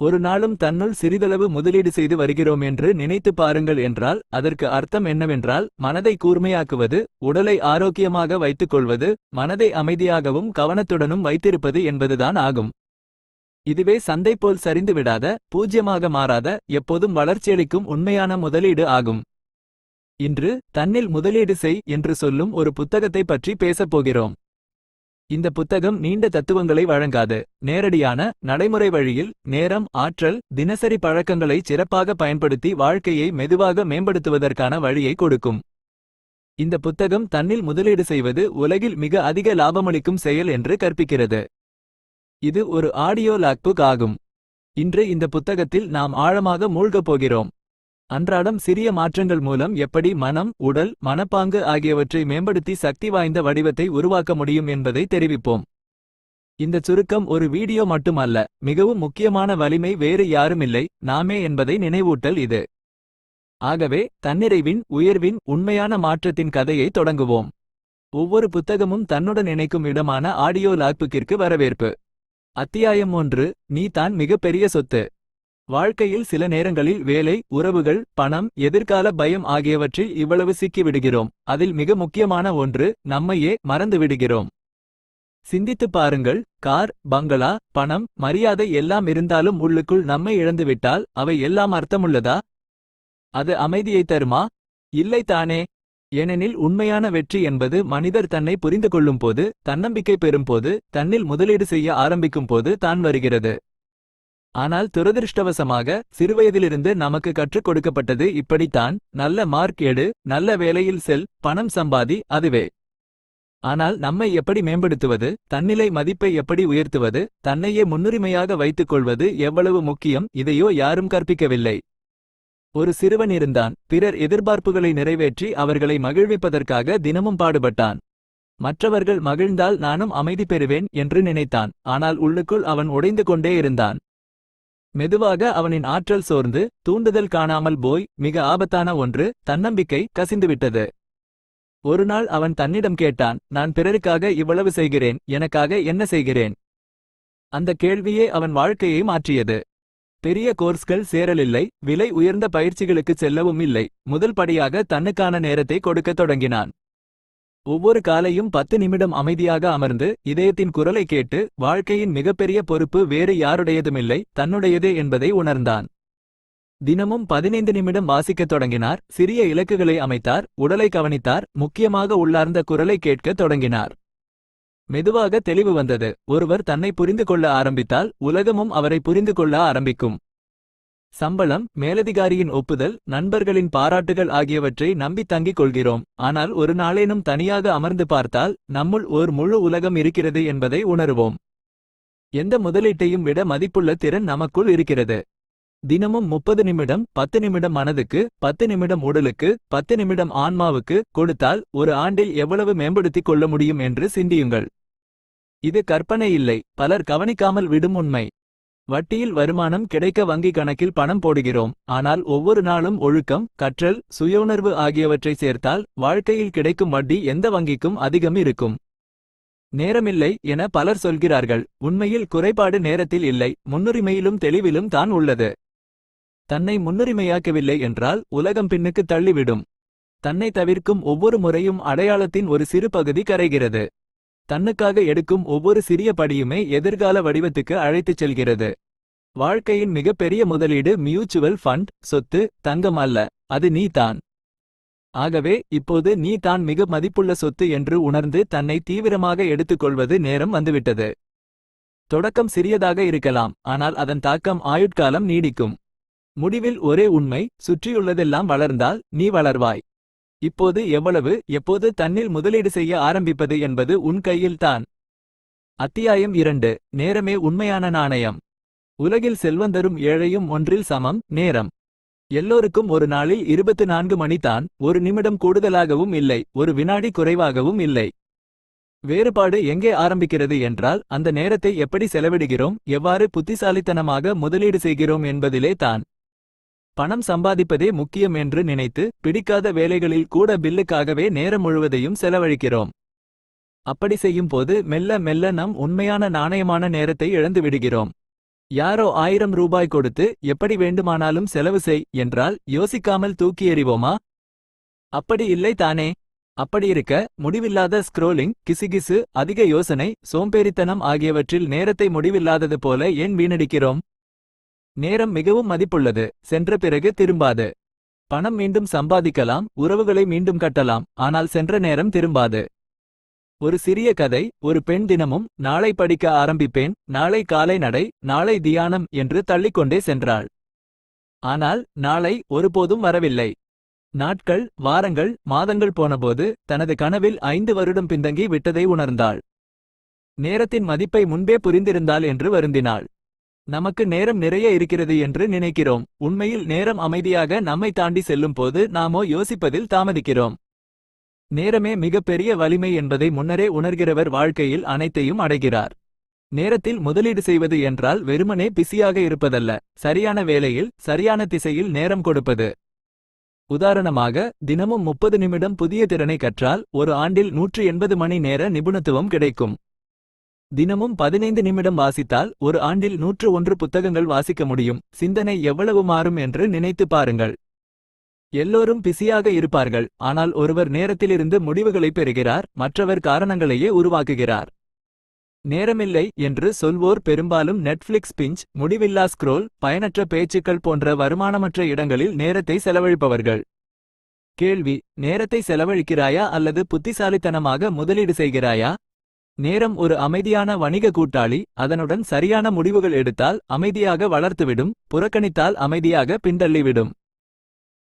ஒரு நாளும் தன்னுள் சிறிதளவு முதலீடு செய்து வருகிறோம் என்று நினைத்து பாருங்கள் என்றால் அதற்கு அர்த்தம் என்னவென்றால் மனதை கூர்மையாக்குவது உடலை ஆரோக்கியமாக வைத்துக் கொள்வது மனதை அமைதியாகவும் கவனத்துடனும் வைத்திருப்பது என்பதுதான் ஆகும். இதுவே சந்தை போல் சரிந்து விடாத பூஜ்யமாக மாறாத எப்போதும் வளர்ச்சியளிக்கும் உண்மையான முதலீடு ஆகும். இன்று தன்னில் முதலீடு செய் என்று சொல்லும் ஒரு புத்தகத்தை பற்றி பேசப் போகிறோம். இந்த புத்தகம் நீண்ட தத்துவங்களை வழங்காது. நேரடியான நடைமுறை வழியில் நேரம் ஆற்றல் தினசரி பழக்கங்களை சிறப்பாக பயன்படுத்தி வாழ்க்கையை மெதுவாக மேம்படுத்துவதற்கான வழியை கொடுக்கும். இந்த புத்தகம் தன்னில் முதலீடு செய்வது உலகில் மிக அதிக லாபமளிக்கும் செயல் என்று கற்பிக்கிறது. இது ஒரு ஆடியோ லாக்புக் ஆகும். இன்று இந்த புத்தகத்தில் நாம் ஆழமாக மூழ்கப் போகிறோம். அன்றாடம் சிறிய மாற்றங்கள் மூலம் எப்படி மனம் உடல் மனப்பாங்கு ஆகியவற்றை மேம்படுத்தி சக்தி வாய்ந்த வடிவத்தை உருவாக்க முடியும் என்பதை தெரிவிப்போம். இந்த சுருக்கம் ஒரு வீடியோ மட்டுமல்ல மிகவும் முக்கியமான வலிமை வேறு யாருமில்லை நாமே என்பதை நினைவூட்டல் இது. ஆகவே தன்னிறைவின் உயர்வின் உண்மையான மாற்றத்தின் கதையை தொடங்குவோம். ஒவ்வொரு புத்தகமும் தன்னுடன் இணைக்கும் இடமான ஆடியோ லாக்புக்கிற்கு வரவேற்பு. அத்தியாயம் ஒன்று நீ தான் மிகப்பெரிய சொத்து. வாழ்க்கையில் சில நேரங்களில் வேலை உறவுகள் பணம் எதிர்கால பயம் ஆகியவற்றில் இவ்வளவு சிக்கிவிடுகிறோம். அதில் மிக முக்கியமான ஒன்று நம்மையே மறந்து விடுகிறோம் சிந்தித்துப் பாருங்கள் கார் பங்களா பணம் மரியாதை எல்லாம் இருந்தாலும் உள்ளுக்குள் நம்மை இழந்துவிட்டால் அவை எல்லாம் அர்த்தமுள்ளதா? அது அமைதியை தருமா? இல்லை தானே. ஏனெனில் உண்மையான வெற்றி என்பது மனிதர் தன்னை புரிந்து கொள்ளும் போது தன்னம்பிக்கை பெறும்போது தன்னில் முதலீடு செய்ய ஆரம்பிக்கும் போது தான் வருகிறது. ஆனால் துரதிருஷ்டவசமாக சிறுவயதிலிருந்து நமக்கு கற்றுக் கொடுக்கப்பட்டது இப்படித்தான். நல்ல மார்க் எடு நல்ல வேலையில் செல் பணம் சம்பாதி அதுவே. ஆனால் நம்மை எப்படி மேம்படுத்துவது தன்னிலை மதிப்பை எப்படி உயர்த்துவது தன்னையே முன்னுரிமையாக வைத்துக் கொள்வது எவ்வளவு முக்கியம் இதையோ யாரும் கற்பிக்கவில்லை. ஒரு சிறுவன் இருந்தான் பிறர் எதிர்பார்ப்புகளை நிறைவேற்றி அவர்களை மகிழ்விப்பதற்காக தினமும் பாடுபட்டான். மற்றவர்கள் மகிழ்ந்தால் நானும் அமைதி பெறுவேன் என்று நினைத்தான் ஆனால் உள்ளுக்குள் அவன் உடைந்து கொண்டே இருந்தான். மெதுவாக அவனின் ஆற்றல் சோர்ந்து தூண்டுதல் காணாமல் போய் மிக ஆபத்தான ஒன்று தன்னம்பிக்கை கசிந்துவிட்டது. ஒருநாள் அவன் தன்னிடம் கேட்டான் நான் பிறருக்காக இவ்வளவு செய்கிறேன் எனக்காக என்ன செய்கிறேன்? அந்த கேள்வியே அவன் வாழ்க்கையை மாற்றியது. பெரிய கோர்ஸ்கள் சேரலில்லை விலை உயர்ந்த பயிற்சிகளுக்கு செல்லவும் இல்லை. முதல் படியாக தன்னுக்கான நேரத்தை கொடுக்கத் தொடங்கினான். ஒவ்வொரு காலையும் பத்து நிமிடம் அமைதியாக அமர்ந்து இதயத்தின் குரலை கேட்டு வாழ்க்கையின் மிகப்பெரிய பொறுப்பு வேறு யாருடையதுமில்லை தன்னுடையதே என்பதை உணர்ந்தான். தினமும் பதினைந்து நிமிடம் வாசிக்கத் தொடங்கினார் சிறிய இலக்குகளை அமைத்தார் உடலை கவனித்தார் முக்கியமாக உள்ளார்ந்த குரலை கேட்கத் தொடங்கினார். மெதுவாக தெளிவு வந்தது ஒருவர் தன்னை புரிந்து கொள்ள ஆரம்பித்தால் உலகமும் அவரை புரிந்து கொள்ள ஆரம்பிக்கும். சம்பளம் மேலதிகாரியின் ஒப்புதல் நண்பர்களின் பாராட்டுகள் ஆகியவற்றை நம்பி தங்கிக் கொள்கிறோம். ஆனால் ஒரு நாளேனும் தனியாக அமர்ந்து பார்த்தால் நம்முள் ஓர் முழு உலகம் இருக்கிறது என்பதை உணருவோம். எந்த முதலீட்டையும் விட மதிப்புள்ள திறன் நமக்குள் இருக்கிறது. தினமும் முப்பது நிமிடம் பத்து நிமிடம் மனதுக்கு பத்து நிமிடம் உடலுக்கு பத்து நிமிடம் ஆன்மாவுக்கு கொடுத்தால் ஒரு ஆண்டில் எவ்வளவு மேம்படுத்திக் கொள்ள முடியும் என்று சிந்தியுங்கள். இது கற்பனை இல்லை பலர் கவனிக்காமல் விடும் உண்மை. வட்டியில் வருமானம் கிடைக்க வங்கி கணக்கில் பணம் போடுகிறோம். ஆனால் ஒவ்வொரு நாளும் ஒழுக்கம் கற்றல் சுயஉணர்வு ஆகியவற்றை சேர்த்தால் வாழ்க்கையில் கிடைக்கும் வட்டி எந்த வங்கிக்கும் அதிகம் இருக்கும். நேரமில்லை என பலர் சொல்கிறார்கள். உண்மையில் குறைபாடு நேரத்தில் இல்லை. முன்னுரிமையிலும் தெளிவிலும் தான் உள்ளது. தன்னை முன்னுரிமையாக்கவில்லை என்றால் உலகம் பின்னுக்கு தள்ளிவிடும். தன்னை தவிர்க்கும் ஒவ்வொரு முறையும் அடையாளத்தின் ஒரு சிறு பகுதி கரைகிறது. தன்னுக்காக எடுக்கும் ஒவ்வொரு சிறிய படியுமே எதிர்கால வடிவத்துக்கு அழைத்துச் செல்கிறது. வாழ்க்கையின் மிகப்பெரிய முதலீடு மியூச்சுவல் ஃபண்ட் சொத்து தங்கம் அல்ல அது நீ தான் ஆகவே இப்போது நீ தான் மிக மதிப்புள்ள சொத்து என்று உணர்ந்து தன்னை தீவிரமாக எடுத்துக்கொள்வது நேரம் வந்துவிட்டது. தொடக்கம் சிறியதாக இருக்கலாம் ஆனால் அதன் தாக்கம் ஆயுட்காலம் நீடிக்கும். முடிவில் ஒரே உண்மை சுற்றியுள்ளதெல்லாம் வளர்ந்தால் நீ வளர்வாய். இப்போது எவ்வளவு எப்போது தன்னில் முதலீடு செய்ய ஆரம்பிப்பது என்பது உன் கையில்தான் அத்தியாயம் இரண்டு நேரமே உண்மையான நாணயம். உலகில் செல்வந்தரும் ஏழையும் ஒன்றில் சமம் நேரம். எல்லோருக்கும் ஒரு நாளில் இருபத்து நான்கு மணிதான் ஒரு நிமிடம் கூடுதலாகவும் இல்லை ஒரு வினாடி குறைவாகவும் இல்லை. வேறுபாடு எங்கே ஆரம்பிக்கிறது என்றால் அந்த நேரத்தை எப்படி செலவிடுகிறோம் எவ்வாறு புத்திசாலித்தனமாக முதலீடு செய்கிறோம் என்பதிலே தான். பணம் சம்பாதிப்பதே முக்கியம் என்று நினைத்து பிடிக்காத வேலைகளில் கூட பில்லுக்காகவே நேரம் முழுவதையும் செலவழிக்கிறோம். அப்படி செய்யும் போது மெல்ல மெல்ல நம் உண்மையான நாணயமான நேரத்தை இழந்து விடுகிறோம். யாரோ ஆயிரம் ரூபாய் கொடுத்து எப்படி வேண்டுமானாலும் செலவு செய் என்றால் யோசிக்காமல் தூக்கி எறிவோமா? அப்படி இல்லை தானே. அப்படி இருக்க முடிவில்லாத ஸ்க்ரோலிங் கிசுகிசு அதிக யோசனை சோம்பேறித்தனம் ஆகியவற்றில் நேரத்தை முடிவில்லாதது போல ஏன் வீணடிக்கிறோம்? நேரம் மிகவும் மதிப்புள்ளது. சென்ற பிறகு திரும்பாது. பணம் மீண்டும் சம்பாதிக்கலாம் உறவுகளை மீண்டும் கட்டலாம் ஆனால் சென்ற நேரம் திரும்பாது. ஒரு சிறிய கதை ஒரு பெண் தினமும் நாளை படிக்க ஆரம்பிப்பேன் நாளை காலை நடை நாளை தியானம் என்று தள்ளிக்கொண்டே சென்றாள். ஆனால் நாளை ஒருபோதும் வரவில்லை. நாட்கள் வாரங்கள் மாதங்கள் போனபோது தனது கனவில் ஐந்து வருடம் பின்தங்கி விட்டதை உணர்ந்தாள். நேரத்தின் மதிப்பை முன்பே புரிந்திருந்தாள் என்று வருந்தினாள். நமக்கு நேரம் நிறைய இருக்கிறது என்று நினைக்கிறோம். உண்மையில் நேரம் அமைதியாக நம்மை தாண்டி செல்லும் போது நாமோ யோசிப்பதில் தாமதிக்கிறோம். நேரமே மிகப்பெரிய வலிமை என்பதை முன்னரே உணர்கிறவர் வாழ்க்கையில் அனைத்தையும் அடைகிறார். நேரத்தில் முதலீடு செய்வது என்றால் வெறுமனே பிஸியாக இருப்பதல்ல. சரியான வேளையில் சரியான திசையில் நேரம் கொடுப்பது. உதாரணமாக தினமும் முப்பது நிமிடம் புதிய திறனை கற்றால் ஒரு ஆண்டில் நூற்று எண்பது மணி நேர நிபுணத்துவம் கிடைக்கும். தினமும் பதினைந்து நிமிடம் வாசித்தால் ஒரு ஆண்டில் நூற்று ஒன்று புத்தகங்கள் வாசிக்க முடியும். சிந்தனை எவ்வளவு மாறும் என்று நினைத்து பாருங்கள். எல்லோரும் பிஸியாக இருப்பார்கள் ஆனால் ஒருவர் நேரத்திலிருந்து முடிவுகளை பெறுகிறார் மற்றவர் காரணங்களையே உருவாக்குகிறார். நேரமில்லை என்று சொல்வோர் பெரும்பாலும் நெட்ஃபிளிக்ஸ் பிஞ்ச் முடிவில்லா ஸ்க்ரோல் பயனற்ற பேச்சுக்கள் போன்ற வருமானமற்ற இடங்களில் நேரத்தை செலவழிப்பவர்கள். கேள்வி நேரத்தை செலவழிக்கிறாயா அல்லது புத்திசாலித்தனமாக முதலீடு செய்கிறாயா? நேரம் ஒரு அமைதியான வணிக கூட்டாளி அதனுடன் சரியான முடிவுகள் எடுத்தால் அமைதியாக வளர்த்துவிடும் புறக்கணித்தால் அமைதியாக பின்தள்ளிவிடும்.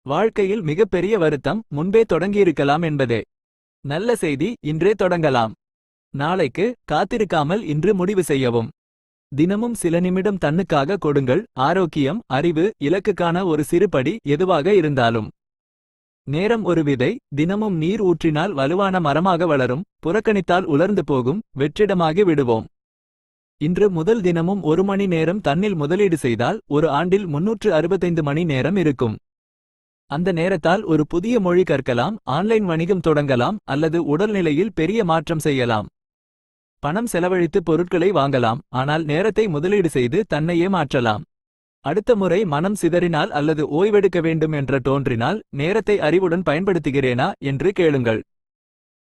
வாழ்க்கையில் மிகப்பெரிய வருத்தம் முன்பே தொடங்கியிருக்கலாம் என்பதே. நல்ல செய்தி இன்றே தொடங்கலாம். நாளைக்கு காத்திருக்காமல் இன்று முடிவு செய்யவும். தினமும் சில நிமிடம் தன்னுக்காக கொடுங்கள் ஆரோக்கியம் அறிவு இலக்குக்கான ஒரு சிறுபடி எதுவாக இருந்தாலும். நேரம் ஒரு விதை தினமும் நீர் ஊற்றினால் வலுவான மரமாக வளரும் புறக்கணித்தால் உலர்ந்து போகும் வெற்றிடமாகி விடுவோம். இன்று முதல் தினமும் ஒரு மணி நேரம் தன்னில் முதலீடு செய்தால் ஒரு ஆண்டில் முன்னூற்று அறுபத்தைந்து மணி நேரம் இருக்கும். அந்த நேரத்தால் ஒரு புதிய மொழி கற்கலாம் ஆன்லைன் வணிகம் தொடங்கலாம் அல்லது உடல்நிலையில் பெரிய மாற்றம் செய்யலாம். பணம் செலவழித்து பொருட்களை வாங்கலாம் ஆனால் நேரத்தை முதலீடு செய்து தன்னையே மாற்றலாம். அடுத்த முறை மனம் சிதறினால் அல்லது ஓய்வெடுக்க வேண்டும் என்ற தோன்றினால் நேரத்தை அறிவுடன் பயன்படுத்துகிறேனா என்று கேளுங்கள்.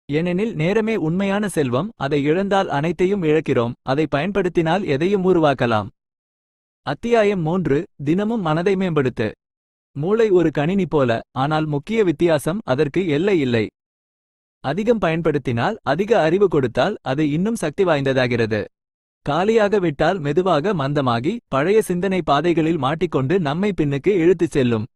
ஏனெனில் நேரமே உண்மையான செல்வம் அதை இழந்தால் அனைத்தையும் இழக்கிறோம் அதை பயன்படுத்தினால் எதையும் உருவாக்கலாம். அத்தியாயம் மூன்று தினமும் மனதை மேம்படுத்து. மூளை ஒரு கணினி போல ஆனால் முக்கிய வித்தியாசம் அதற்கு எல்லை இல்லை. அதிகம் பயன்படுத்தினால் அதிக அறிவு கொடுத்தால் அது இன்னும் சக்தி வாய்ந்ததாகிறது. காலியாக விட்டால் மெதுவாக மந்தமாகி பழைய சிந்தனை பாதைகளில் மாட்டிக்கொண்டு நம்மை பின்னுக்கு இழுத்துச் செல்லும்.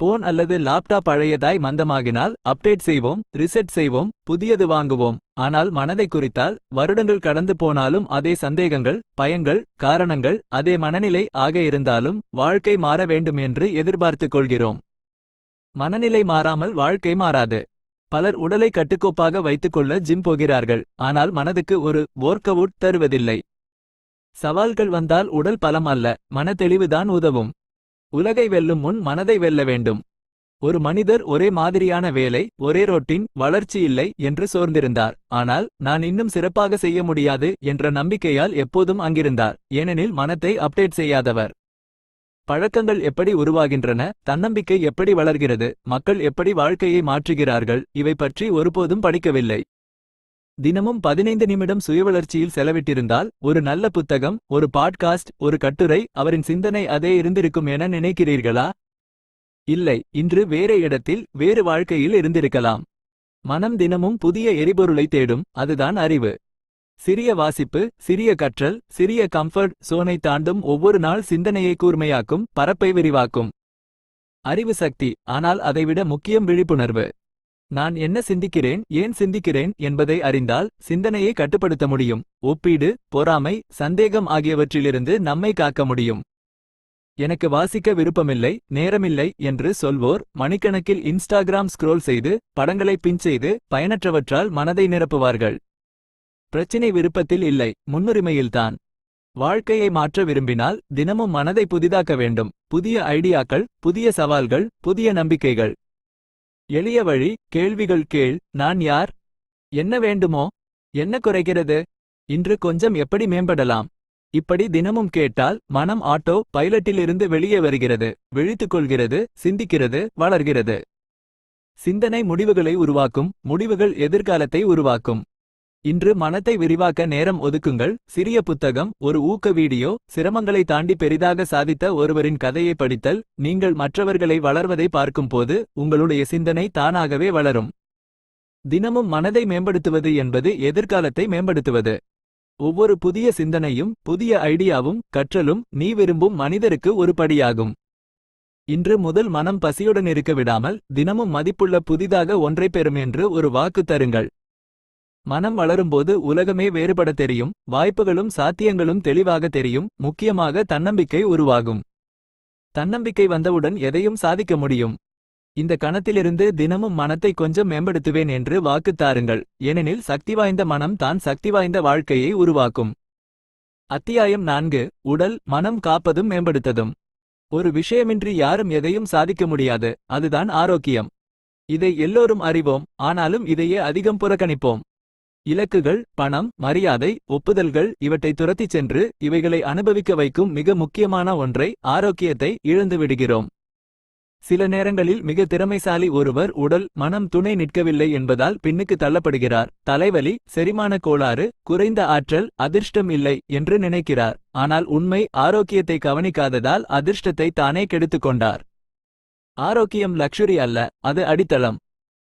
போன் அல்லது லாப்டாப் பழையதாய் மந்தமாகினால் அப்டேட் செய்வோம் ரிசெட் செய்வோம் புதியது வாங்குவோம். ஆனால் மனதை குறித்தால் வருடங்கள் கடந்து போனாலும் அதே சந்தேகங்கள் பயங்கள் காரணங்கள் அதே மனநிலை ஆக இருந்தாலும் வாழ்க்கை மாற வேண்டும் என்று எதிர்பார்த்துக் கொள்கிறோம். மனநிலை மாறாமல் வாழ்க்கை மாறாது. பலர் உடலை கட்டுக்கோப்பாக வைத்துக்கொள்ள ஜிம் போகிறார்கள். ஆனால் மனதுக்கு ஒரு ஒர்க் அவுட் தருவதில்லை. சவால்கள் வந்தால் உடல் பலம் அல்ல மனத்தெளிவுதான் உதவும். உலகை வெல்லும் முன் மனதை வெல்ல வேண்டும். ஒரு மனிதர் ஒரே மாதிரியான வேலை ஒரே ரோட்டின் வளர்ச்சி இல்லை என்று சோர்ந்திருந்தார். ஆனால் நான் இன்னும் சிறப்பாக செய்ய முடியாது என்ற நம்பிக்கையால் எப்போதும் அங்கிருந்தார். ஏனெனில் மனத்தை அப்டேட் செய்யாதவர். பழக்கங்கள் எப்படி உருவாகின்றன தன்னம்பிக்கை எப்படி வளர்கிறது மக்கள் எப்படி வாழ்க்கையை மாற்றுகிறார்கள் இவை பற்றி ஒருபோதும் படிக்கவில்லை. தினமும் பதினைந்து நிமிடம் சுயவளர்ச்சியில் செலவிட்டிருந்தால் ஒரு நல்ல புத்தகம் ஒரு பாட்காஸ்ட் ஒரு கட்டுரை அவரின் சிந்தனை அதே இருந்திருக்கும் என நினைக்கிறீர்களா? இல்லை இன்று வேறு இடத்தில் வேறு வாழ்க்கையில் இருந்திருக்கலாம். மனம் தினமும் புதிய எரிபொருளை தேடும் அதுதான் அறிவு. சிறிய வாசிப்பு சிறிய கற்றல் சிறிய கம்ஃபர்ட் சோனை தாண்டும் ஒவ்வொரு நாள் சிந்தனையை கூர்மையாக்கும் பரப்பை விரிவாக்கும். அறிவு சக்தி ஆனால் அதைவிட முக்கியம் விழிப்புணர்வு. நான் என்ன சிந்திக்கிறேன் ஏன் சிந்திக்கிறேன் என்பதை அறிந்தால் சிந்தனையை கட்டுப்படுத்த முடியும். ஒப்பீடு பொறாமை சந்தேகம் ஆகியவற்றிலிருந்து நம்மை காக்க முடியும். எனக்கு வாசிக்க விருப்பமில்லை நேரமில்லை என்று சொல்வோர் மணிக்கணக்கில் இன்ஸ்டாகிராம் ஸ்க்ரோல் செய்து படங்களை பின் செய்து பயனற்றவற்றால் மனதை நிரப்புவார்கள். பிரச்சினை விருப்பத்தில் இல்லை முன்னுரிமையில்தான். வாழ்க்கையை மாற்ற விரும்பினால் தினமும் மனதை புதிதாக்க வேண்டும். புதிய ஐடியாக்கள் புதிய சவால்கள் புதிய நம்பிக்கைகள். எளிய வழி கேள்விகள் கேள். நான் யார்? என்ன வேண்டுமோ? என்ன குறைகிறது? இன்று கொஞ்சம் எப்படி மேம்படலாம்? இப்படி தினமும் கேட்டால் மனம் ஆட்டோ பைலட்டிலிருந்து வெளியே வருகிறது. விழித்துக் கொள்கிறது சிந்திக்கிறது வளர்கிறது. சிந்தனை முடிவுகளை உருவாக்கும் முடிவுகள் எதிர்காலத்தை உருவாக்கும். இன்று மனத்தை விரிவாக்க நேரம் ஒதுக்குங்கள். சிறிய புத்தகம் ஒரு ஊக்க வீடியோ சிரமங்களை தாண்டி பெரிதாக சாதித்த ஒருவரின் கதையை படித்தல் நீங்கள் மற்றவர்களை வளர்வதை பார்க்கும்போது உங்களுடைய சிந்தனை தானாகவே வளரும். தினமும் மனதை மேம்படுத்துவது என்பது எதிர்காலத்தை மேம்படுத்துவது. ஒவ்வொரு புதிய சிந்தனையும் புதிய ஐடியாவும் கற்றலும் நீ விரும்பும் மனிதருக்கு ஒரு படியாகும். இன்று முதல் மனம் பசியுடன் இருக்க விடாமல் தினமும் மதிப்புள்ள புதிதாக ஒன்றை பெறும் என்று ஒரு வாக்கு தருங்கள். மனம் வளரும்போது உலகமே வேறுபட தெரியும் வாய்ப்புகளும் சாத்தியங்களும் தெளிவாக தெரியும் முக்கியமாக தன்னம்பிக்கை உருவாகும். தன்னம்பிக்கை வந்தவுடன் எதையும் சாதிக்க முடியும். இந்த கணத்திலிருந்து தினமும் மனத்தை கொஞ்சம் மேம்படுத்துவேன் என்று வாக்கு தாருங்கள் ஏனெனில் சக்தி வாய்ந்த மனம் தான் சக்தி வாய்ந்த வாழ்க்கையை உருவாக்கும். அத்தியாயம் நான்கு உடல் மனம் காப்பதும் மேம்படுத்ததும். ஒரு விஷயமின்றி யாரும் எதையும் சாதிக்க முடியாது அதுதான் ஆரோக்கியம். இதை எல்லோரும் அறிவோம் ஆனாலும் இதையே அதிகம் புறக்கணிப்போம். இலக்குகள் பணம் மரியாதை ஒப்புதல்கள் இவற்றை துரத்திச் சென்று இவைகளை அனுபவிக்க வைக்கும் மிக முக்கியமான ஒன்றை ஆரோக்கியத்தை இழந்து விடுகிறோம். சில நேரங்களில் மிக திறமைசாலி ஒருவர் உடல் மனம் துணை நிற்கவில்லை என்பதால் பின்னுக்கு தள்ளப்படுகிறார். தலைவலி செரிமான கோளாறு குறைந்த ஆற்றல் அதிர்ஷ்டம் இல்லை என்று நினைக்கிறார். ஆனால் உண்மை ஆரோக்கியத்தை கவனிக்காததால் அதிர்ஷ்டத்தை தானே கெடுத்துக் கொண்டார். ஆரோக்கியம் லக்ஷுரி அல்ல அது அடித்தளம்.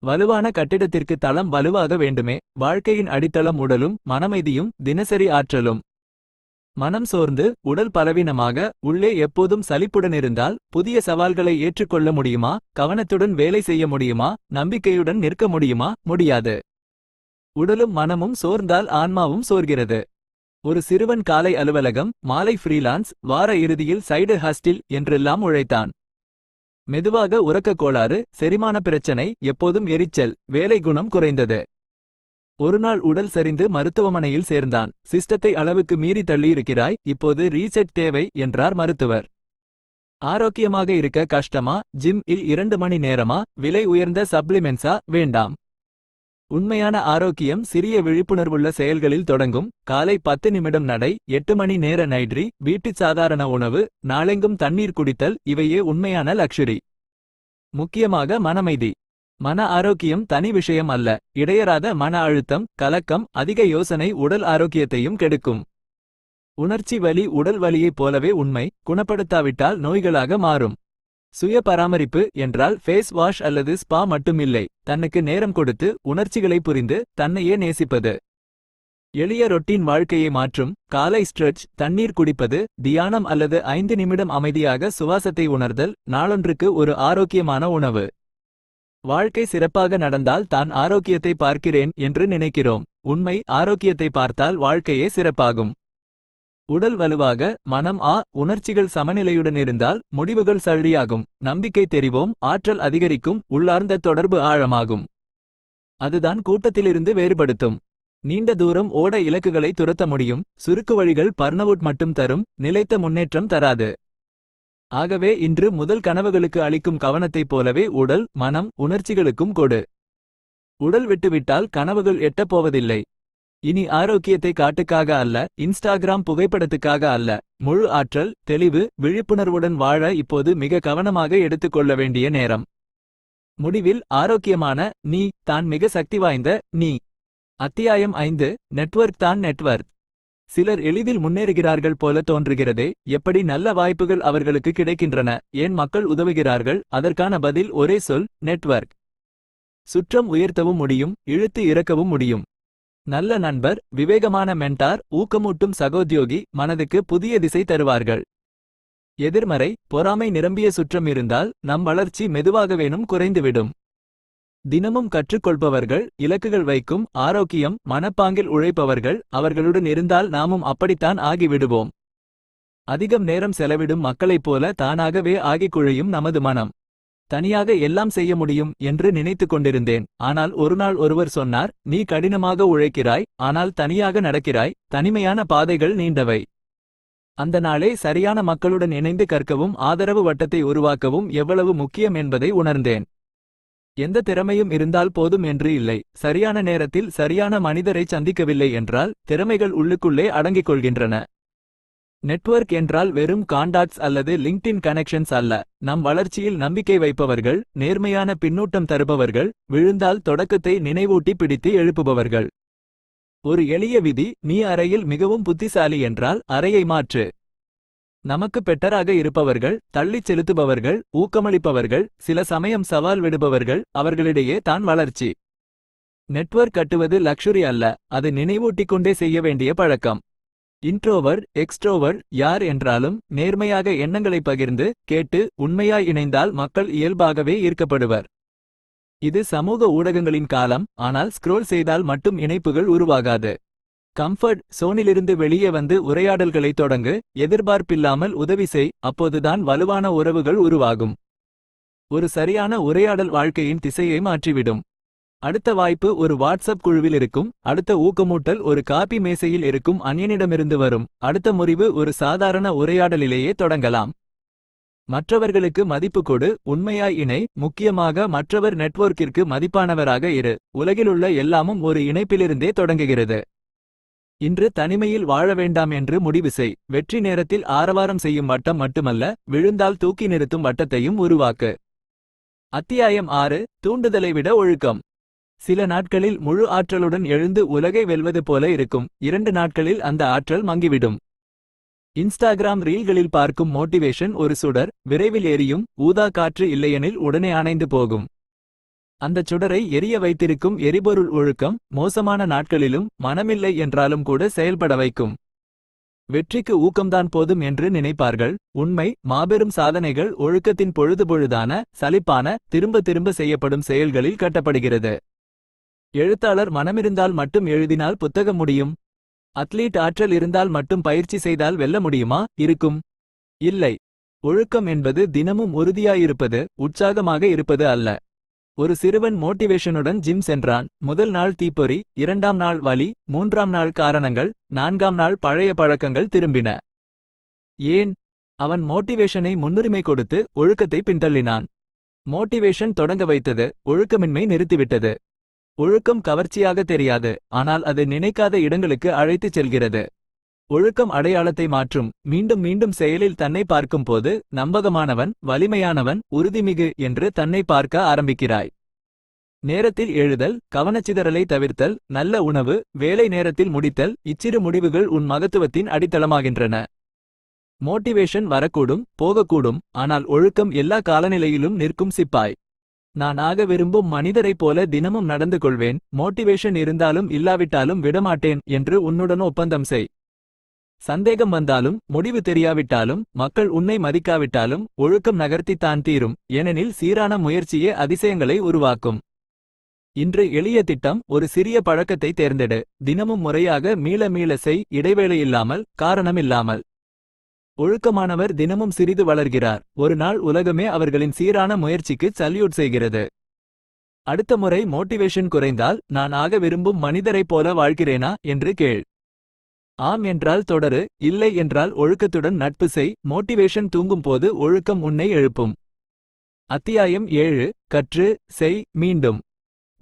வலுவான கட்டிடத்திற்கு தளம் வலுவாக வேண்டுமே. வாழ்க்கையின் அடித்தளம் உடலும் மனமைதியும் தினசரி ஆற்றலும். மனம் சோர்ந்து உடல் பலவீனமாக உள்ளே எப்போதும் சலிப்புடன் இருந்தால் புதிய சவால்களை ஏற்றுக்கொள்ள முடியுமா? கவனத்துடன் வேலை செய்ய முடியுமா? நம்பிக்கையுடன் நிற்க முடியுமா? முடியாது. உடலும் மனமும் சோர்ந்தால் ஆன்மாவும் சோர்கிறது. ஒரு சிறுவன் காலை அலுவலகம் மாலை ஃப்ரீலான்ஸ் வார இறுதியில் சைடு ஹஸ்டில் என்றெல்லாம் உழைத்தான். மெதுவாக உறக்க கோளாறு செரிமான பிரச்சனை எப்போதும் எரிச்சல் வேலை குணம் குறைந்தது. ஒருநாள் உடல் சரிந்து மருத்துவமனையில் சேர்ந்தான். சிஸ்டத்தை அளவுக்கு மீறி தள்ளியிருக்கிறாய் இப்போது ரீசெட் தேவை என்றார் மருத்துவர். ஆரோக்கியமாக இருக்க கஷ்டமா? ஜிம் இல் இரண்டு மணி நேரமா? விலை உயர்ந்த சப்ளிமெண்ட்ஸா? வேண்டாம். உண்மையான ஆரோக்கியம் சிறிய விழிப்புணர்வுள்ள செயல்களில் தொடங்கும். காலை பத்து நிமிடம் நடை எட்டு மணி நேர நைட்ரி வீட்டு சாதாரண உணவு நாளெங்கும் தண்ணீர் குடித்தல் இவையே உண்மையான லக்ஷரி. முக்கியமாக மனமைதி. மன ஆரோக்கியம் தனி விஷயம் அல்ல இடையறாத மன அழுத்தம் கலக்கம் அதிக யோசனை உடல் ஆரோக்கியத்தையும் கெடுக்கும். உணர்ச்சி வலி உடல் வலியைப் போலவே உண்மை குணப்படுத்தாவிட்டால் நோய்களாக மாறும். சுய பராமரிப்பு என்றால் ஃபேஸ் வாஷ் அல்லது ஸ்பா மட்டுமில்லை. தன்னுக்கு நேரம் கொடுத்து உணர்ச்சிகளை புரிந்து தன்னையே நேசிப்பது. எளிய ரொட்டீன் வாழ்க்கையை மாற்றும். காலை ஸ்ட்ரெச் தண்ணீர் குடிப்பது தியானம் அல்லது ஐந்து நிமிடம் அமைதியாக சுவாசத்தை உணர்தல் நாளொன்றுக்கு ஒரு ஆரோக்கியமான உணவு. வாழ்க்கை சிறப்பாக நடந்தால் தான் ஆரோக்கியத்தை பார்க்கிறேன் என்று நினைக்கிறோம். உண்மை ஆரோக்கியத்தை பார்த்தால் வாழ்க்கையே சிறப்பாகும். உடல் வலுவாக மனம் ஆ உணர்ச்சிகள் சமநிலையுடன் இருந்தால் முடிவுகள் சல்லியாகும் நம்பிக்கை தெரிவோம் ஆற்றல் அதிகரிக்கும் உள்ளார்ந்த தொடர்பு ஆழமாகும். அதுதான் கூட்டத்திலிருந்து வேறுபடுத்தும். நீண்ட தூரம் ஓட இலக்குகளை துரத்த முடியும் சுருக்கு வழிகள் பர்னவுட் மட்டும் தரும் நிலைத்த முன்னேற்றம் தராது. ஆகவே இன்று முதல் கனவுகளுக்கு அளிக்கும் கவனத்தைப் போலவே உடல் மனம் உணர்ச்சிகளுக்கும் கொடு. உடல் விட்டுவிட்டால் கனவுகள் எட்டப்போவதில்லை இனி ஆரோக்கியத்தை காட்டுக்காக அல்ல இன்ஸ்டாகிராம் புகைப்படத்துக்காக அல்ல. முழு ஆற்றல் தெளிவு விழிப்புணர்வுடன் வாழ இப்போது மிக கவனமாக எடுத்துக்கொள்ள வேண்டிய நேரம். முடிவில் ஆரோக்கியமான நீ தான் மிக சக்தி வாய்ந்த நீ. அத்தியாயம் ஐந்து நெட்வொர்க் தான் நெட்வொர்க் சிலர் எளிதில் முன்னேறுகிறார்கள் போல தோன்றுகிறதே எப்படி நல்ல வாய்ப்புகள் அவர்களுக்கு கிடைக்கின்றன ஏன் மக்கள் உதவுகிறார்கள் அதற்கான பதில் ஒரே சொல் நெட்வொர்க் சுற்றம் உயர்த்தவும் முடியும் இழுத்து இறக்கவும் முடியும். நல்ல நண்பர் விவேகமான மென்டார் ஊக்கமூட்டும் சகோத்யோகி மனதுக்கு புதிய திசை தருவார்கள். எதிர்மறை பொறாமை நிரம்பிய சுற்றம் இருந்தால் நம் வளர்ச்சி மெதுவாகவேனும் குறைந்துவிடும். தினமும் கற்றுக்கொள்பவர்கள் இலக்குகள் வைக்கும் ஆரோக்கியம் மனப்பாங்கில் உழைப்பவர்கள் அவர்களுடன் இருந்தால் நாமும் அப்படித்தான் ஆகிவிடுவோம். அதிகம் நேரம் செலவிடும் மக்களைப் போல தானாகவே ஆகிக் குழையும் நமது மனம். தனியாக எல்லாம் செய்ய முடியும் என்று நினைத்துக் கொண்டிருந்தேன். ஆனால் ஒருநாள் ஒருவர் சொன்னார் நீ கடினமாக உழைக்கிறாய் ஆனால் தனியாக நடக்கிறாய் தனிமையான பாதைகள் நீண்டவை. அந்த நாளே சரியான மக்களுடன் இணைந்து கற்கவும் ஆதரவு வட்டத்தை உருவாக்கவும் எவ்வளவு முக்கியம் என்பதை உணர்ந்தேன். எந்த திறமையும் இருந்தால் போதும் என்று இல்லை. சரியான நேரத்தில் சரியான மனிதரை சந்திக்கவில்லை என்றால் திறமைகள் உள்ளுக்குள்ளே அடங்கிக் கொள்கின்றன. நெட்வொர்க் என்றால் வெறும் காண்டாக்ட்ஸ் அல்லது லிங்க்டின் கனெக்ஷன்ஸ் அல்ல. நம் வளர்ச்சியில் நம்பிக்கை வைப்பவர்கள் நேர்மையான பின்னூட்டம் தருபவர்கள் விழுந்தால் தொடக்கத்தை நினைவூட்டி பிடித்து எழுப்புபவர்கள். ஒரு எளிய விதி நீ அறையில் மிகவும் புத்திசாலி என்றால் அறையை மாற்று. நமக்கு பெட்டராக இருப்பவர்கள் தள்ளிச் செலுத்துபவர்கள் ஊக்கமளிப்பவர்கள் சில சமயம் சவால் விடுபவர்கள் அவர்களிடையே தான் வளர்ச்சி. நெட்வொர்க் கட்டுவது லக்ஷுரி அல்ல அது நினைவூட்டிக் கொண்டே செய்ய வேண்டிய பழக்கம். இன்ட்ரோவர் எக்ஸ்ட்ரோவர் யார் என்றாலும் நேர்மையாக எண்ணங்களை பகிர்ந்து கேட்டு உண்மையாய் இணைந்தால் மக்கள் இயல்பாகவே ஈர்க்கப்படுவர். இது சமூக ஊடகங்களின் காலம் ஆனால் ஸ்க்ரோல் செய்தால் மட்டும் இணைப்புகள் உருவாகாது. கம்ஃபர்ட் சோனிலிருந்து வெளியே வந்து உரையாடல்களை தொடங்கு எதிர்பார்ப்பில்லாமல் உதவி செய் அப்போதுதான் வலுவான உறவுகள் உருவாகும். ஒரு சரியான உரையாடல் வாழ்க்கையின் திசையை மாற்றிவிடும். அடுத்த வாய்ப்பு ஒரு வாட்ஸ்அப் குழுவில் இருக்கும் அடுத்த ஊக்கமூட்டல் ஒரு காபி மேசையில் இருக்கும் அந்நியனிடமிருந்து வரும். அடுத்த முறிவு ஒரு சாதாரண உரையாடலிலேயே தொடங்கலாம். மற்றவர்களுக்கு மதிப்பு கொடு உண்மையாய் இணை முக்கியமாக மற்றவர் நெட்வொர்க்கிற்கு மதிப்பானவராக இரு. உலகிலுள்ள எல்லாமும் ஒரு இணைப்பிலிருந்தே தொடங்குகிறது. இன்று தனிமையில் வாழ வேண்டாம் என்று முடிவு செய். வெற்றி நேரத்தில் ஆரவாரம் செய்யும் வட்டம் மட்டுமல்ல விழுந்தால் தூக்கி நிறுத்தும் வட்டத்தையும் உருவாக்கு. அத்தியாயம் ஆறு தூண்டுதலை விட ஒழுக்கம். சில நாட்களில் முழு ஆற்றலுடன் எழுந்து உலகை வெல்வது போல இருக்கும். இரண்டு நாட்களில் அந்த ஆற்றல் மங்கிவிடும். இன்ஸ்டாகிராம் ரீல்களில் பார்க்கும் மோட்டிவேஷன் ஒரு சுடர் விரைவில் எரியும் ஊதா காற்று இல்லையெனில் உடனே அணைந்து போகும். அந்தச் சுடரை எரிய வைத்திருக்கும் எரிபொருள் ஒழுக்கம் மோசமான நாட்களிலும் மனமில்லை என்றாலும் கூட செயல்பட வைக்கும். வெற்றிக்கு ஊக்கம்தான் போதும் என்று நினைப்பார்கள். உண்மை மாபெரும் சாதனைகள் ஒழுக்கத்தின் பொழுதுபொழுதான சலிப்பான திரும்ப திரும்ப செய்யப்படும் செயல்களில் கட்டப்படுகிறது. எழுத்தாளர் மனமிருந்தால் மட்டும் எழுதினால் புத்தகம் முடியும். அத்லீட் ஆற்றல் இருந்தால் மட்டும் பயிற்சி செய்தால் வெல்ல முடியுமா? இருக்கும். இல்லை. ஒழுக்கம் என்பது தினமும் உறுதியாயிருப்பது உற்சாகமாக இருப்பது அல்ல. ஒரு சிறுவன் மோட்டிவேஷனுடன் ஜிம் சென்றான். முதல் நாள் தீப்பொறி இரண்டாம் நாள் வலி மூன்றாம் நாள் காரணங்கள் நான்காம் நாள் பழைய பழக்கங்கள் திரும்பின. ஏன்? அவன் மோட்டிவேஷனை முன்னுரிமை கொடுத்து ஒழுக்கத்தை பின்தள்ளினான். மோட்டிவேஷன் தொடங்க வைத்தது ஒழுக்கமின்மை நிறுத்திவிட்டது. ஒழுக்கம் கவர்ச்சியாக தெரியாது ஆனால் அது நினைக்காத இடங்களுக்கு அழைத்துச் செல்கிறது. ஒழுக்கம் அடையாளத்தை மாற்றும் மீண்டும் மீண்டும் செயலில் தன்னை பார்க்கும்போது நம்பகமானவன் வலிமையானவன் உறுதிமிகு என்று தன்னை பார்க்க ஆரம்பிக்கிறாய். நேரத்தில் எழுதல் கவனச்சிதறலை தவிர்த்தல் நல்ல உணவு வேலை நேரத்தில் முடித்தல் இச்சிறு முடிவுகள் உன் மகத்துவத்தின் அடித்தளமாகின்றன. மோட்டிவேஷன் வரக்கூடும் போகக்கூடும் ஆனால் ஒழுக்கம் எல்லா காலநிலையிலும் நிற்கும் சிப்பாய். நான் ஆக விரும்பும் மனிதரைப் போல தினமும் நடந்து கொள்வேன். மோட்டிவேஷன் இருந்தாலும் இல்லாவிட்டாலும் விடமாட்டேன் என்று உன்னுடன் ஒப்பந்தம் செய். சந்தேகம் வந்தாலும் முடிவு தெரியாவிட்டாலும் மக்கள் உன்னை மதிக்காவிட்டாலும் ஒழுக்கம் நகர்த்தித்தான் தீரும். ஏனெனில் சீரான முயற்சியே அதிசயங்களை உருவாக்கும். இன்று எளிய திட்டம் ஒரு சிறிய பழக்கத்தை தேர்ந்தெடு. தினமும் முறையாக மீள மீள செய். இடைவேளையில்லாமல் காரணமில்லாமல் ஒழுக்கமானவர் தினமும் சிறிது வளர்கிறார். ஒரு நாள் உலகமே அவர்களின் சீரான முயற்சிக்கு சல்யூட் செய்கிறது. அடுத்த முறை மோட்டிவேஷன் குறைந்தால் நான் ஆக விரும்பும் மனிதரைப் போல வாழ்கிறேனா? என்று கேள். ஆம் என்றால் தொடரு இல்லை என்றால் ஒழுக்கத்துடன் நட்பு செய். மோட்டிவேஷன் தூங்கும்போது ஒழுக்கம் உன்னை எழுப்பும். அத்தியாயம் ஏழு கற்று செய் மீண்டும்.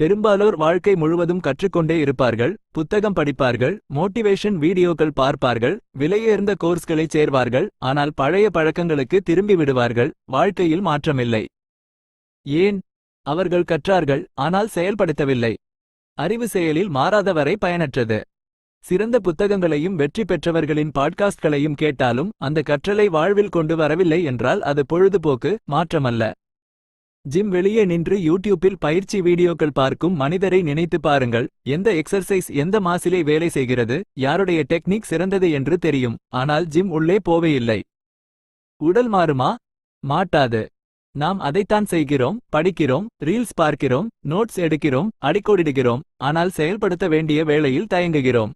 பெரும்பாலோர் வாழ்க்கை முழுவதும் கற்றுக்கொண்டே இருப்பார்கள் புத்தகம் படிப்பார்கள் மோட்டிவேஷன் வீடியோக்கள் பார்ப்பார்கள் விலையுயர்ந்த கோர்ஸ்களை சேர்வார்கள் ஆனால் பழைய பழக்கங்களுக்கு திரும்பி விடுவார்கள் வாழ்க்கையில் மாற்றமில்லை. ஏன்? அவர்கள் கற்றார்கள் ஆனால் செயல்படுத்தவில்லை. அறிவு செயலில் மாறாதவரை பயனற்றது. சிறந்த புத்தகங்களையும் வெற்றி பெற்றவர்களின் பாட்காஸ்ட்களையும் கேட்டாலும் அந்த கற்றலை வாழ்வில் கொண்டு வரவில்லை என்றால் அது பொழுதுபோக்கு மாற்றமல்ல. ஜிம் வெளியே நின்று யூடியூப்பில் பயிற்சி வீடியோக்கள் பார்க்கும் மனிதரை நினைத்து பாருங்கள். எந்த எக்ஸர்சைஸ் எந்த மாசிலே வேலை செய்கிறது யாருடைய டெக்னிக் சிறந்தது என்று தெரியும். ஆனால் ஜிம் உள்ளே போவேயில்லை. உடல் மாறுமா? மாட்டாது. நாம் அதைத்தான் செய்கிறோம் படிக்கிறோம் ரீல்ஸ் பார்க்கிறோம் நோட்ஸ் எடுக்கிறோம் அடிக்கோடிடுகிறோம். ஆனால் செயல்படுத்த வேண்டிய வேளையில் தயங்குகிறோம்.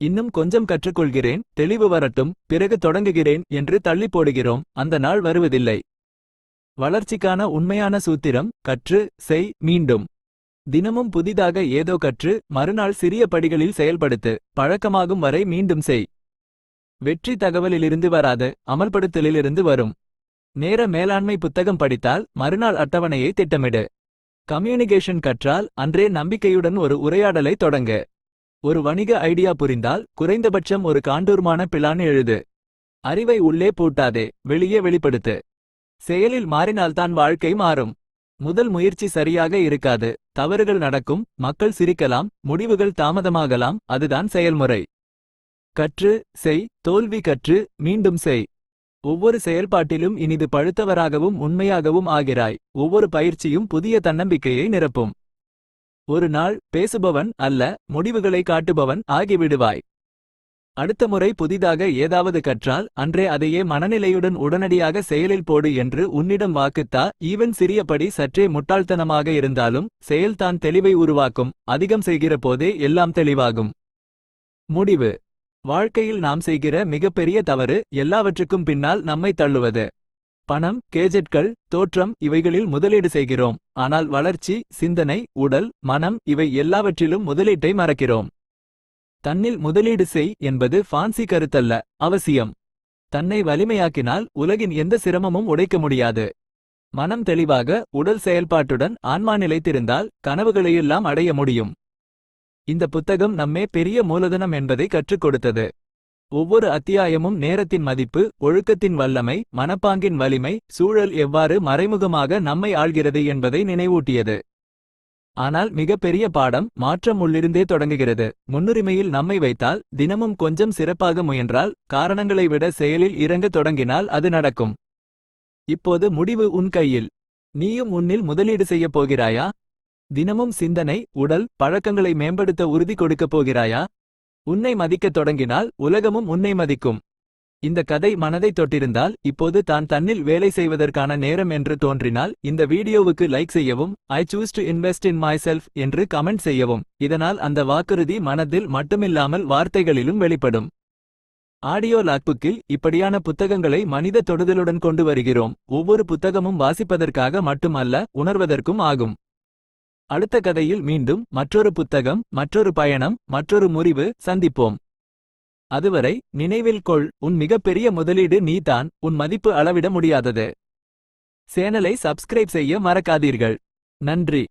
இன்னும் கொஞ்சம் கற்றுக்கொள்கிறேன் தெளிவு வரட்டும் பிறகு தொடங்குகிறேன் என்று தள்ளி போடுகிறோம். அந்த நாள் வருவதில்லை. வளர்ச்சிக்கான உண்மையான சூத்திரம் கற்று செய் மீண்டும். தினமும் புதிதாக ஏதோ கற்று மறுநாள் சிறிய படிகளில் செயல்படுத்து பழக்கமாகும் வரை மீண்டும் செய். வெற்றி தகவலிலிருந்து வராது அமல்படுத்தலிலிருந்து வரும். நேர மேலாண்மை புத்தகம் படித்தால் மறுநாள் அட்டவணையை திட்டமிடு. கம்யூனிகேஷன் கற்றால் அன்றே நம்பிக்கையுடன் ஒரு உரையாடலை தொடங்கு. ஒரு வணிக ஐடியா புரிந்தால் குறைந்தபட்சம் ஒரு காண்டூர்மான பிளான் எழுது. அறிவை உள்ளே பூட்டாதே வெளியே வெளிப்படுத்து. செயலில் மாறினால்தான் வாழ்க்கை மாறும். முதல் முயற்சி சரியாக இருக்காது. தவறுகள் நடக்கும். மக்கள் சிரிக்கலாம். முடிவுகள் தாமதமாகலாம். அதுதான் செயல்முறை. கற்று செய். தோல்வி கற்று மீண்டும் செய். ஒவ்வொரு செயல்பாட்டிலும் இனிது பழுத்தவராகவும் உண்மையாகவும் ஆகிறாய். ஒவ்வொரு பயிற்சியும் புதிய தன்னம்பிக்கையை நிரப்பும். ஒரு நாள் பேசுபவன் அல்ல முடிவுகளை காட்டுபவன் ஆகிவிடுவாய். அடுத்த முறை புதிதாக ஏதாவது கற்றால் அன்றே அதையே மனநிலையுடன் உடனடியாக செயலில் போடு என்று உன்னிடம் வாக்குத்தா ஈவன் சிறியபடி சற்றே முட்டாள்தனமாக இருந்தாலும் செயல்தான் தெளிவை உருவாக்கும் அதிகம் செய்கிற போதே எல்லாம் தெளிவாகும். முடிவு. வாழ்க்கையில் நாம் செய்கிற மிகப்பெரிய தவறு எல்லாவற்றுக்கும் பின்னால் நம்மை தள்ளுவது. பணம் கேஜெட்கள் தோற்றம் இவைகளில் முதலீடு செய்கிறோம். ஆனால் வளர்ச்சி சிந்தனை உடல் மனம் இவை எல்லாவற்றிலும் முதலீட்டை மறக்கிறோம். தன்னில் முதலீடு செய் என்பது ஃபான்சி கருத்தல்ல அவசியம். தன்னை வலிமையாக்கினால் உலகின் எந்த சிரமமும் உடைக்க முடியாது. மனம் தெளிவாக உடல் செயல்பாட்டுடன் ஆன்மா நிலைத்திருந்தால் கனவுகளையெல்லாம் அடைய முடியும். இந்த புத்தகம் நம்மே பெரிய மூலதனம் என்பதை கற்றுக் கொடுத்தது. ஒவ்வொரு அத்தியாயமும் நேரத்தின் மதிப்பு ஒழுக்கத்தின் வல்லமை மனப்பாங்கின் வலிமை சூழல் எவ்வாறு மறைமுகமாக நம்மை ஆள்கிறது என்பதை நினைவூட்டியது. ஆனால் மிகப்பெரிய பாடம் மாற்றம் உள்ளிருந்தே தொடங்குகிறது. முன்னுரிமையில் நம்மை வைத்தால் தினமும் கொஞ்சம் சிறப்பாக முயன்றால் காரணங்களை விட செயலில் இறங்க தொடங்கினால் அது நடக்கும். இப்போது முடிவு உன் கையில். நீயும் உன்னில் முதலீடு செய்யப் போகிறாயா? தினமும் சிந்தனை உடல் பழக்கங்களை மேம்படுத்த உறுதி கொடுக்கப் போகிறாயா? உன்னை மதிக்கத் தொடங்கினால் உலகமும் உன்னை மதிக்கும். இந்த கதை மனதை தொட்டிருந்தால் இப்போது தான் தன்னில் வேலை செய்வதற்கான நேரம் என்று தோன்றினால் இந்த வீடியோவுக்கு லைக் செய்யவும் I choose to invest in myself என்று கமெண்ட் செய்யவும். இதனால் அந்த வாக்குறுதி மனதில் மட்டுமில்லாமல் வார்த்தைகளிலும் வெளிப்படும். ஆடியோ லாக்புக்கில் இப்படியான புத்தகங்களை மனித தொடுதலுடன் கொண்டு வருகிறோம். ஒவ்வொரு புத்தகமும் வாசிப்பதற்காக மட்டுமல்ல உணர்வதற்கும் ஆகும். அடுத்த கதையில் மீண்டும் மற்றொரு புத்தகம் மற்றொரு பயணம் மற்றொரு முறிவு சந்திப்போம். அதுவரை நினைவில் கொள் உன் மிகப்பெரிய முதலீடு நீதான் உன் மதிப்பு அளவிட முடியாதது. சேனலை சப்ஸ்கிரைப் செய்ய மறக்காதீர்கள். நன்றி.